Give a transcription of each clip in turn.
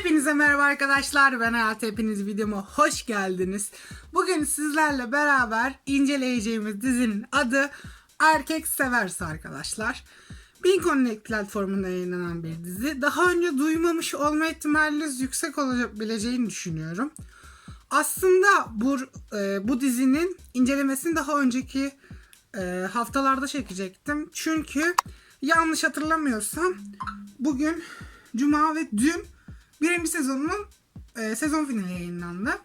Hepinize merhaba arkadaşlar. Ben Hayat. Hepiniz videoma hoş geldiniz. Bugün sizlerle beraber inceleyeceğimiz dizinin adı Erkek Severse arkadaşlar. Bin Connect platformunda yayınlanan bir dizi. Daha önce duymamış olma ihtimaliniz yüksek olabileceğini düşünüyorum. Aslında bu e, bu dizinin incelemesini daha önceki e, haftalarda çekecektim. Çünkü yanlış hatırlamıyorsam bugün Cuma ve dün birinci sezonunun e, sezon finali yayınlandı.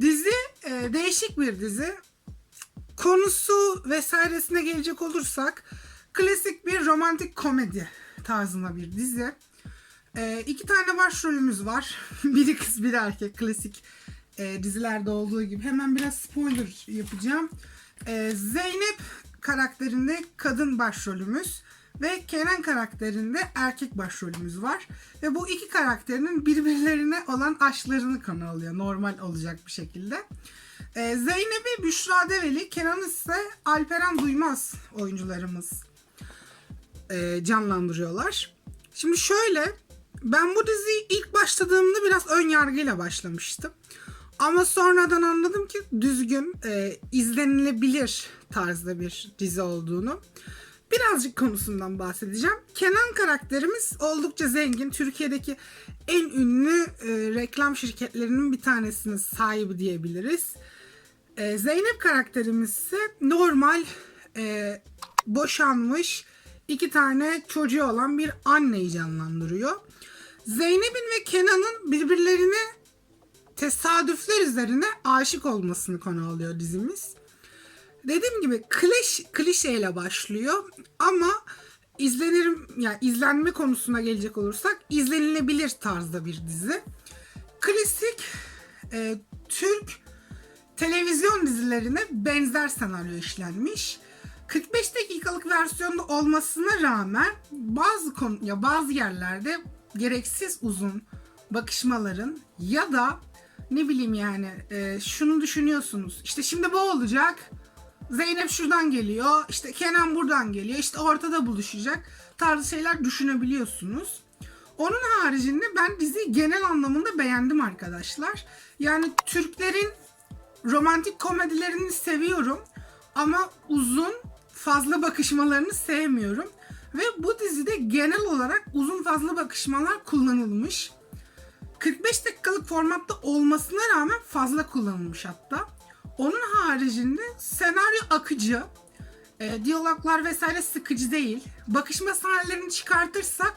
Dizi e, değişik bir dizi. Konusu vesairesine gelecek olursak klasik bir romantik komedi tarzında bir dizi. E, iki tane başrolümüz var. biri kız biri erkek klasik e, dizilerde olduğu gibi. Hemen biraz spoiler yapacağım. E, Zeynep karakterinde kadın başrolümüz ve Kenan karakterinde erkek başrolümüz var. Ve bu iki karakterinin birbirlerine olan aşklarını konu alıyor. Normal olacak bir şekilde. E, Zeynep'i Büşra Develi, Kenan ise Alperen Duymaz oyuncularımız e, canlandırıyorlar. Şimdi şöyle ben bu diziyi ilk başladığımda biraz ön yargıyla başlamıştım. Ama sonradan anladım ki düzgün, e, izlenilebilir tarzda bir dizi olduğunu. Birazcık konusundan bahsedeceğim. Kenan karakterimiz oldukça zengin. Türkiye'deki en ünlü e, reklam şirketlerinin bir tanesinin sahibi diyebiliriz. E, Zeynep karakterimiz ise normal, e, boşanmış, iki tane çocuğu olan bir anneyi canlandırıyor. Zeynep'in ve Kenan'ın birbirlerine tesadüfler üzerine aşık olmasını konu alıyor dizimiz. Dediğim gibi kliş, klişeyle başlıyor ama izlenirim yani izlenme konusuna gelecek olursak izlenilebilir tarzda bir dizi. Klasik e, Türk televizyon dizilerine benzer senaryo işlenmiş. 45 dakikalık versiyonda olmasına rağmen bazı konu ya bazı yerlerde gereksiz uzun bakışmaların ya da ne bileyim yani e, şunu düşünüyorsunuz. İşte şimdi bu olacak. Zeynep şuradan geliyor. işte Kenan buradan geliyor. işte ortada buluşacak. Tarzı şeyler düşünebiliyorsunuz. Onun haricinde ben diziyi genel anlamında beğendim arkadaşlar. Yani Türklerin romantik komedilerini seviyorum. Ama uzun fazla bakışmalarını sevmiyorum. Ve bu dizide genel olarak uzun fazla bakışmalar kullanılmış. 45 dakikalık formatta olmasına rağmen fazla kullanılmış hatta. Onun haricinde senaryo akıcı, e, diyaloglar vesaire sıkıcı değil. Bakışma sahnelerini çıkartırsak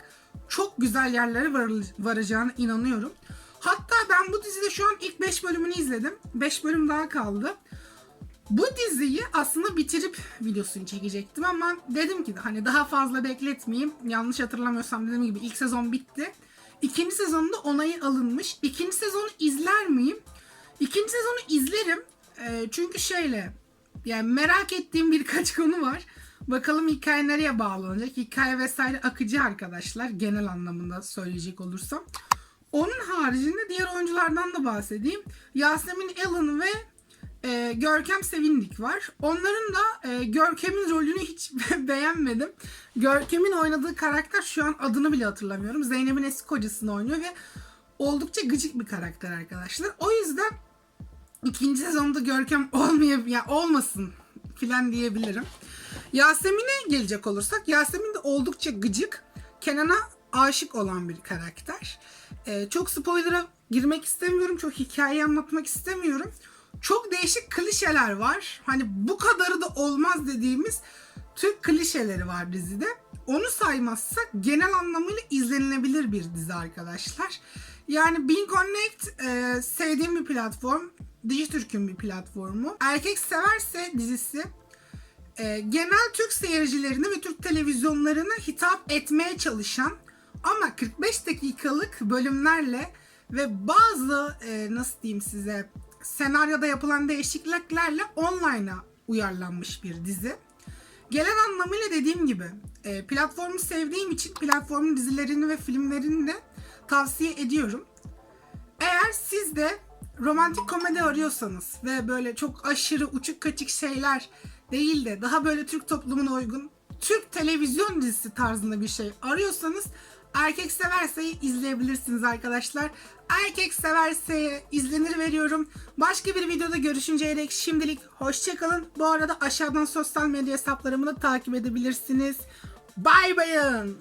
çok güzel yerlere var, varacağına inanıyorum. Hatta ben bu dizide şu an ilk 5 bölümünü izledim. 5 bölüm daha kaldı. Bu diziyi aslında bitirip videosunu çekecektim ama dedim ki hani daha fazla bekletmeyeyim. Yanlış hatırlamıyorsam dediğim gibi ilk sezon bitti. İkinci sezonunda onayı alınmış. İkinci sezonu izler miyim? İkinci sezonu izlerim. E, çünkü şöyle yani merak ettiğim birkaç konu var. Bakalım hikaye nereye bağlanacak? Hikaye vesaire akıcı arkadaşlar genel anlamında söyleyecek olursam. Onun haricinde diğer oyunculardan da bahsedeyim. Yasemin Allen ve e, Görkem Sevindik var. Onların da e, Görkem'in rolünü hiç beğenmedim. Görkem'in oynadığı karakter şu an adını bile hatırlamıyorum. Zeynep'in eski kocasını oynuyor ve oldukça gıcık bir karakter arkadaşlar. O yüzden ikinci sezonda Görkem olmayıp ya olmasın filan diyebilirim. Yasemin'e gelecek olursak Yasemin de oldukça gıcık. Kenan'a aşık olan bir karakter. Ee, çok spoiler'a girmek istemiyorum. Çok hikayeyi anlatmak istemiyorum. Çok değişik klişeler var. Hani bu kadarı da olmaz dediğimiz Türk klişeleri var dizide. Onu saymazsak genel anlamıyla izlenilebilir bir dizi arkadaşlar. Yani Bean Connect e, sevdiğim bir platform. Dijitürk'ün bir platformu. Erkek Severse dizisi e, genel Türk seyircilerine ve Türk televizyonlarına hitap etmeye çalışan ama 45 dakikalık bölümlerle ve bazı e, nasıl diyeyim size senaryoda yapılan değişikliklerle online'a uyarlanmış bir dizi. Gelen anlamıyla dediğim gibi e, platformu sevdiğim için platformun dizilerini ve filmlerini de tavsiye ediyorum. Eğer siz de romantik komedi arıyorsanız ve böyle çok aşırı uçuk kaçık şeyler değil de daha böyle Türk toplumuna uygun Türk televizyon dizisi tarzında bir şey arıyorsanız Erkek Severse'yi izleyebilirsiniz arkadaşlar. Erkek Severse'ye izlenir veriyorum. Başka bir videoda görüşünceye dek şimdilik hoşçakalın. Bu arada aşağıdan sosyal medya hesaplarımı da takip edebilirsiniz. Bay bayın.